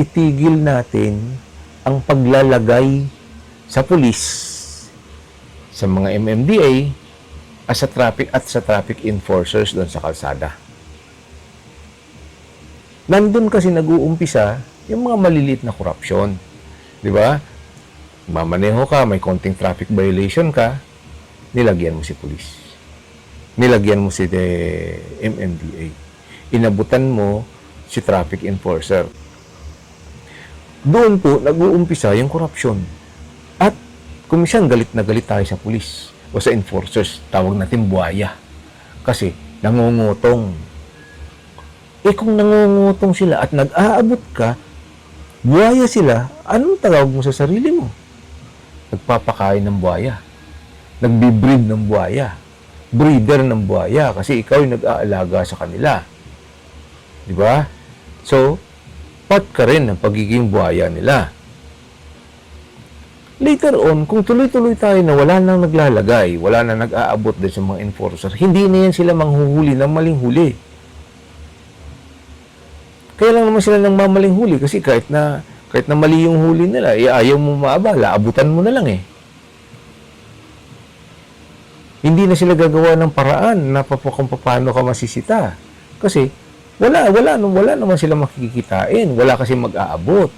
itigil natin ang paglalagay sa pulis, sa mga MMDA, at sa traffic at sa traffic enforcers doon sa kalsada. Nandun kasi nag-uumpisa yung mga maliliit na korupsyon. Di ba? Mamaneho ka, may konting traffic violation ka, nilagyan mo si pulis. Nilagyan mo si eh, MMDA. Inabutan mo si traffic enforcer. Doon po nag-uumpisa yung korupsyon. At kumisyan galit na galit tayo sa pulis o sa enforcers, tawag natin buhaya. Kasi nangungutong. Eh kung nangungutong sila at nag-aabot ka, buhaya sila, anong tawag mo sa sarili mo? Nagpapakain ng buhaya. Nagbi-breed ng buhaya. Breeder ng buhaya kasi ikaw yung nag-aalaga sa kanila. Di ba? So, part ka rin ng pagiging buhaya nila. Later on, kung tuloy-tuloy tayo na wala nang naglalagay, wala nang nag-aabot din sa mga enforcer, hindi na yan sila manghuhuli ng maling huli. Kaya lang naman sila ng mamaling huli kasi kahit na kahit na mali yung huli nila, eh, ayaw mo maabala, abutan mo na lang eh. Hindi na sila gagawa ng paraan na paano ka masisita. Kasi wala, wala, wala naman sila makikitain. Wala kasi mag-aabot.